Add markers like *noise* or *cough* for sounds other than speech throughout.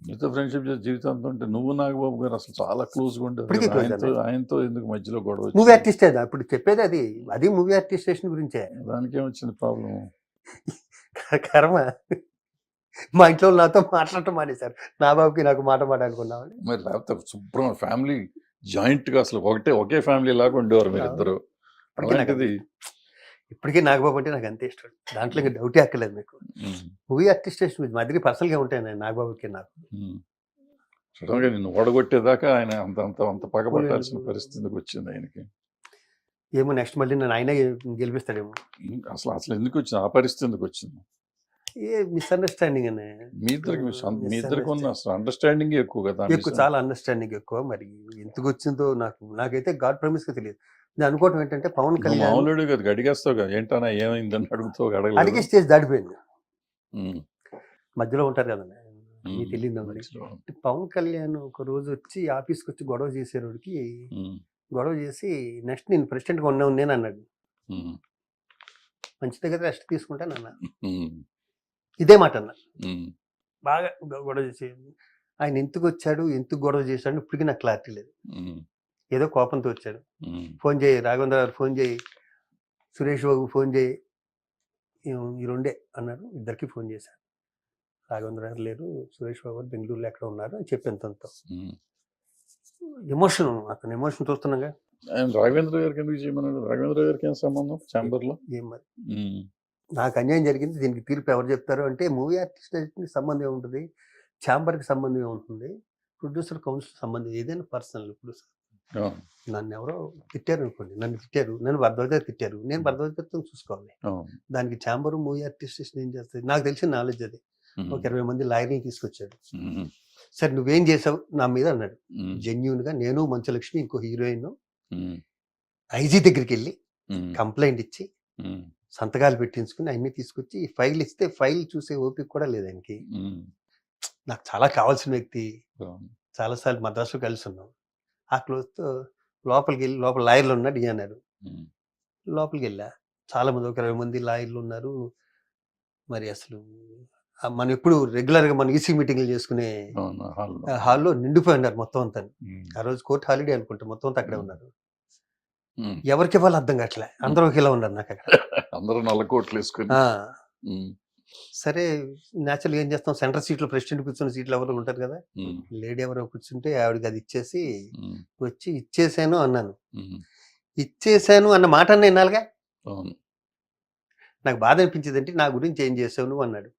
మీతో ఫ్రెండ్షిప్ చేసి జీవితాంతం ఉంటే నువ్వు నాగబాబు గారు అసలు చాలా క్లోజ్గా ఉండేది ఆయనతో ఆయనతో ఎందుకు మధ్యలో గొడవ మూవీ? ఆర్టిస్ట్ ఇప్పుడు చెప్పేది అది. అది మూవీ ఆర్టిస్టేషన్ గురించే. దానికి ఏమొచ్చింది ప్రాబ్లం *laughs* కర్మ. మా ఇంట్లో నాతో మాట్లాడటం మానేశారు. నా బాబుకి నాకు మాట మాట్లాడుకున్నామని మరి లేకపోతే శుభ్రం ఫ్యామిలీ జాయింట్గా అసలు ఒకటే ఒకే ఫ్యామిలీ లాగా ఉండేవారు మీరు ఇద్దరు ఇప్పటికీ నాకు అలాంటిది ఇప్పటికీ నాగబాబు అంటే నాకు అంతే ఇష్టం. దాంట్లో ఇంకా డౌటే అక్కర్లేదు మీకు. మూవీ ఆర్టిస్టేషన్ మా దగ్గర పర్సనల్గా ఉంటాయి నేను నాగబాబుకి నాకు. ఉమ్. సడన్గా నిన్ను ఓడగొట్టేదాకా ఆయన అంత అంత అంత పగబట్టాల్సిన పరిస్థితికి వచ్చింది ఆయనకి. ఏమో నెక్స్ట్ మళ్ళీ నేను ఆయన గెలిపిస్తాడేమో. అసలు అసలు ఎందుకు వచ్చింది? ఆ పరిస్థితి ఎందుకు వచ్చింది. ఏ మిస్అండర్స్టాండింగ్ అనే. మీ ఇద్దరికి మీ. ఇద్దరికి ఉన్న అసలు అండర్స్టాండింగ్ ఎక్కువ కదా? ఎక్కువ చాలా అండర్స్టాండింగ్ ఎక్కువ. మరి ఎందుకు వచ్చిందో నాకు నాకైతే గాడ్ ప్రామిస్గా తెలియదు. నేను అనుకోవటం ఏంటంటే పవన్ కళ్యాణ్ మామూలుడు కదా గడిగేస్తావు కదా. ఏంటన్నా ఏమైందని అడుగుతావు అడిగే అడగలేదు స్టేజ్ దాటిపోయింది. ఉమ్, మధ్యలో ఉంటారు కదా మీకు ఉమ్, తెలియదు మరి. పవన్ కళ్యాణ్ ఒక రోజు వచ్చి ఆఫీస్కి వచ్చి గొడవ చేసేవాడికి ఉమ్, గొడవ చేసి నెక్స్ట్ నేను ప్రెసిడెంట్గా ఉన్నాను నేను అన్నాడు. ఉమ్, మంచిదే కదా రెస్ట్ తీసుకుంటాను అన్న ఉమ్, ఇదే మాట అన్న. ఉమ్, బాగా గొ- గొడవ చేసి ఆయన ఎందుకు వచ్చాడు? ఎందుకు గొడవ చేశాడు? ఇప్పటికీ నాకు క్లారిటీ లేదు. ఉమ్, ఏదో కోపంతో వచ్చాడు ఫోన్ చేయి రాఘవేంద్ర గారు ఫోన్ చేయి సురేష్ బాబు ఫోన్ చేయి ఈ- రెండే అన్నారు. ఇద్దరికి ఫోన్ చేశారు. రాఘవేంద్ర గారు లేరు సురేష్ బాబు గారు బెంగళూరులో ఎక్కడ ఉన్నారు అని చెప్పి ఎంతంత ఉమ్. ఎమోషన్ అతను ఎమోషన్ చూస్తున్నాగా? ఆయన రాఘవేంద్ర గారికి ఎందుకు చేయమన్నాడు? రాఘవేంద్ర గారికి ఏం సంబంధం ఛాంబర్లో ఏం మరి? నాకు అన్యాయం జరిగింది దీనికి తీర్పు ఎవరు చెప్తారు అంటే మూవీ ఆర్టిస్ట్ సంబంధం ఏముంటుంది? ఛాంబర్కి సంబంధం ఏముంటుంది? ప్రొడ్యూసర్ కౌన్సిల్ సంబంధం ఏదైనా పర్సనల్ ఇప్పుడు నన్ను ఎవరో తిట్టారు అనుకోండి నన్ను తిట్టారు నన్ను భర్తవతిగా తిట్టారు నేను భర్తవతిత్వం చూసుకోవాలి. దానికి ఛాంబర్ మూవీ ఆర్టిస్ట్ ఏం చేస్తుంది నాకు తెలిసిన నాలెడ్జ్ అది. ఒక ఇరవై మంది లాయర్ని తీసుకొచ్చాడు. సరే నువ్వేం చేసావు? నా మీద అన్నాడు. జెన్యున్గా నేను మంచలక్ష్మి ఇంకో హీరోయిన్ ఐజీ దగ్గరికి వెళ్ళి కంప్లైంట్ ఇచ్చి సంతకాలు పెట్టించుకుని అన్ని తీసుకొచ్చి ఈ ఫైల్ ఇస్తే ఫైల్ చూసే ఓపిక కూడా లేదు ఆయనకి. నాకు చాలా కావాల్సిన వ్యక్తి. చాలాసార్లు మద్రాసులో కలిసి ఉన్నాం. ఆ క్లోజ్తో లోపలికి వెళ్ళి లోపల లాయర్లు ఉన్నాడు ఈ లోపలికి వెళ్ళా చాలా మంది ఒక ఇరవై మంది లాయర్లు ఉన్నారు. మరి అసలు మనం ఎప్పుడు రెగ్యులర్గా మనం ఈసీ మీటింగ్లు చేసుకునే హాల్లో. నిండిపోయి ఉన్నారు మొత్తం అంతా. ఆ రోజు కోర్ట్ హాలిడే అనుకుంటా మొత్తం అంతా అక్కడే ఉన్నారు. ఎవరికి ఇవ్వాలి అర్థం కావట్లే. అందరూ ఒకేలా ఉన్నారు నాకు అక్కడ *laughs* అందరూ నల్ల కోట్లు వేసుకుని. సరే న్యాచురల్గా ఏం చేస్తాం? సెంటర్ సీట్లో ప్రెసిడెంట్ కూర్చున్న సీట్లు ఎవరు ఉంటారు కదా? లేడీ ఎవరో కూర్చుంటే ఆవిడకి అది ఇచ్చేసి వచ్చి ఇచ్చేసాను అన్నాను. ఇచ్చేసాను అన్న మాట అన్న అవును. నాకు బాధ అనిపించింది అంటే నా గురించి ఏం చేసావు నువ్వు అన్నాడు.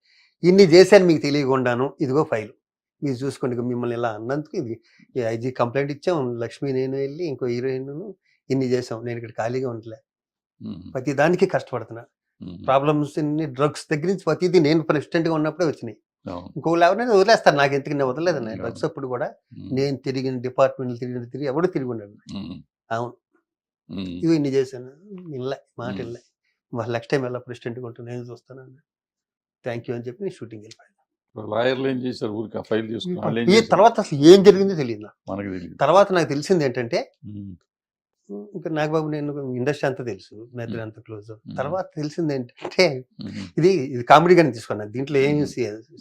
ఇన్ని చేశాను మీకు తెలియకుండాను ఇదిగో ఫైల్. మీరు చూసుకోండి మిమ్మల్ని ఇలా అన్నందుకు ఇది ఐజీ కంప్లైంట్ ఇచ్చాం లక్ష్మి నేను వెళ్ళి ఇంకో హీరోయిన్ ఇన్ని చేసాం నేను ఇక్కడ ఖాళీగా ఉండలే. ప్రతి దానికి కష్టపడుతున్నా. ప్రాబ్లమ్స్ డ్రగ్స్ దగ్గర నుంచి ప్రతిదీ నేను ప్రెసిడెంట్గా ఉన్నప్పుడే వచ్చినాయి. అవును. ఇంకోళ్ళు ఎవరైనా వదిలేస్తారు. నాకు ఎందుకు నేను అవును. డ్రగ్స్ అప్పుడు కూడా నేను తిరిగిన డిపార్ట్మెంట్లు తిరిగిన తిరిగి ఎవడు తిరిగి ఉన్నాడు అవును. ఇవి ఇన్ని చేశాను. ఇన్లే మాట. ఇన్లే వాళ్ళు నెక్స్ట్ టైం ఎలా ప్రెసిడెంట్గా ఉంటాను నేను చూస్తాను థ్యాంక్ యూ అని చెప్పి నేను షూటింగ్ వెళ్ళిపోయాను. లాయర్లు ఏం చేశారు? ఊరికి ఫైల్ తీసుకుని ఈ? తర్వాత అసలు ఏం జరిగిందో తెలియదు నాకు. తర్వాత నాకు తెలిసింది ఏంటంటే ఇంకా నాగబాబు నేను ఇండస్ట్రీ అంతా తెలుసు మ్మ్. అంత క్లోజ్. తర్వాత తెలిసింది ఏంటంటే ఇది ఇది కామెడీగానే తీసుకున్నాను దీంట్లో ఏం.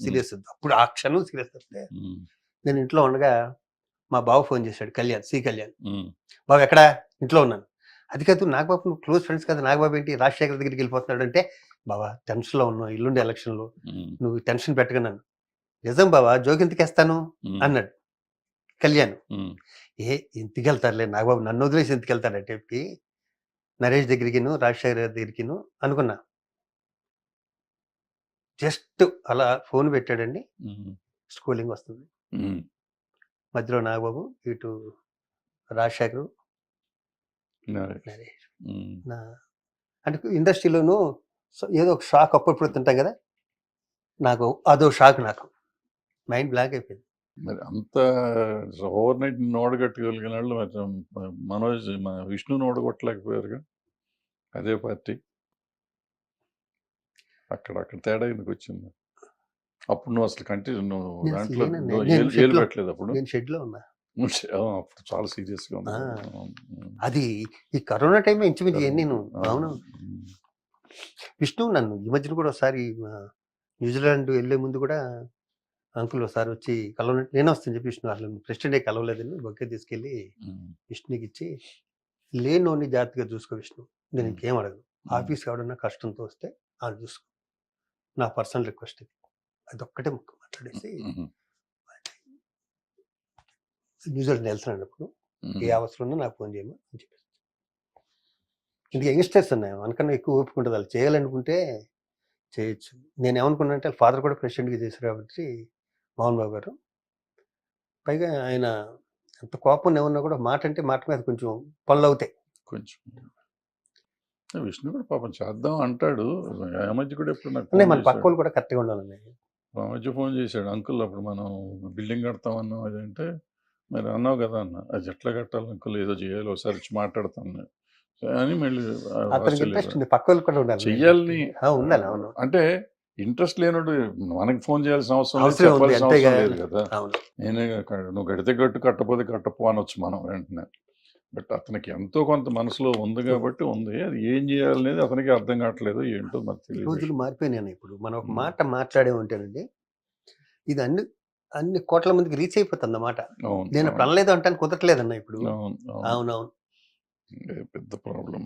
సీరియస్ అప్పుడు ఆ క్షణం సీరియస్ వస్తే నేను ఇంట్లో ఉండగా మా బావ ఫోన్ చేశాడు కళ్యాణ్ సి కళ్యాణ్. బాబు ఎక్కడా? ఇంట్లో ఉన్నాను. అది కాదు నాగబాబు నువ్వు క్లోజ్ ఫ్రెండ్స్ కదా నాగబాబు ఏంటి? రాజశేఖర్ దగ్గరికి వెళ్ళిపోతున్నాడు అంటే బాబా టెన్షన్లో ఉన్నావు ఇల్లుండి ఎలక్షన్లో ఉమ్, నువ్వు టెన్షన్ పెట్టగన్నాను నిజం బాబా జోకి ఎంతకేస్తాను ఉమ్, అన్నాడు. కళ్యాణ్. ఏ ఇంటికి వెళ్తారులే నాగబాబు? నన్ను వదిలేసి ఎందుకు వెళ్తాడంటే చెప్పి నరేష్ దగ్గరికిను రాజశేఖర్ గారి దగ్గరికిను అనుకున్నా. జస్ట్ అలా ఫోన్ పెట్టాడండి. స్కూలింగ్ వస్తుంది. మధ్యలో నాగబాబు ఇటు రాజశేఖరు నరేష్. అంటే ఇండస్ట్రీలోనూ ఏదో ఒక షాక్ అప్పుడప్పుడు తింటాం కదా? నాకు అదో షాక్ నాకు. మైండ్ బ్లాక్ అయిపోయింది. మరి అంత ఓవర్ నైట్ ఓడగట్టగలిగిన వాళ్ళు మరి మనోజ్ మన విష్ణుని ఓడగొట్టలేకపోయారుగా. అదే పార్టీ. అక్కడ అక్కడ తేడా ఎందుకు వచ్చింది అప్పుడు నువ్వు అసలు కంటిన్యూ నువ్వు దాంట్లో షెడ్లో- పెట్టలేదు అప్పుడు? నేను షెడ్లో ఉన్నా. ఆ, అప్పుడు చాలా సీరియస్గా. ఉమ్. అది ఈ కరోనా టైం ఇంచుమించు నేను అవును విష్ణు నన్ను ఈ మధ్యన కూడా ఒకసారి న్యూజిలాండ్ వెళ్ళే ముందు కూడా అంకుల్ ఒకసారి వచ్చి కలవ నేను వస్తాను చెప్పి విష్ణు అసలు ప్రెసిడెంట్ కలవలేదని బొక్కే తీసుకెళ్ళి విష్ణుకి ఇచ్చి లేనోని జాగ్రత్తగా చూసుకో విష్ణు. నేను. ఇంకేం అడగను. ఉమ్, ఆఫీస్ ఎవడన్నా కష్టంతో వస్తే అది చూసుకో. నా పర్సనల్ రిక్వెస్ట్ ఇది. అది ఒక్కటే ముక్క మాట్లాడేసి న్యూజిలాండ్ వెళ్తున్నాను అప్పుడు ఉమ్, ఏ అవసరం ఉన్నా నాకు ఫోన్ చేయమని అని చెప్పేసి. ఇందుకు యంగ్స్టర్స్ ఉన్నాయి మనకన్నా ఎక్కువ ఓపిక ఉంటుంది. వాళ్ళు చేయాలనుకుంటే చేయొచ్చు. నేను ఏమనుకున్నా అంటే ఫాదర్ కూడా ప్రెసిడెంట్గా చేశారు కాబట్టి మోహన్ బాబు గారు. పైగా ఆయన ఎంత కోపం ఏమన్నా కూడా మాట అంటే మాట మీద కొంచెం పనులు అవుతాయి కొంచెం విష్ణు కూడా పాపం చేద్దాం అంటాడు. ఆ మధ్య కూడా ఎప్పుడు నాకు మన పక్క. వాళ్ళు కూడా కరెక్ట్గా ఉండాలండి. ఆ మధ్య ఫోన్ చేశాడు. అంకుల్ అప్పుడు మనం బిల్డింగ్ కడతామన్నాం అదంటే మరి అన్నావు కదా అన్న అది ఎట్లా కట్టాలి అంకుల్? ఏదో చేయాలి ఒకసారి వచ్చి మాట్లాడతాను అని మళ్ళీ చెయ్యాలని అంటే ఇంట్రెస్ట్ లేనోడు మనకి ఫోన్ చేయాల్సిన అవసరం లేదు చెప్పాల్సిన అవసరం లేదు కదా. నేనే నువ్వు కడితే కట్టు కట్టపోతే కట్టపో అనొచ్చు మనం వెంటనే. బట్ అతనికి ఎంతో కొంత మనసులో ఉంది కాబట్టి ఉంది. అది ఏం చేయాలనేది అతనికి అర్థం కావట్లేదు ఏంటో మరి తెలియదు. రోజులు మారిపోయినాయి ఇప్పుడు. మనం ఒక. మాట మాట్లాడే ఉంటేనండి ఇది అన్ని అన్ని కోట్ల మందికి రీచ్ అయిపోతుంది అన్నమాట నేను ఇప్పుడు అనలేదు అంటే కుదరట్లేదన్న ఇప్పుడు. అవును అవును. అవునవును. పెద్ద ప్రాబ్లం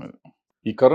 ఈ కరోనా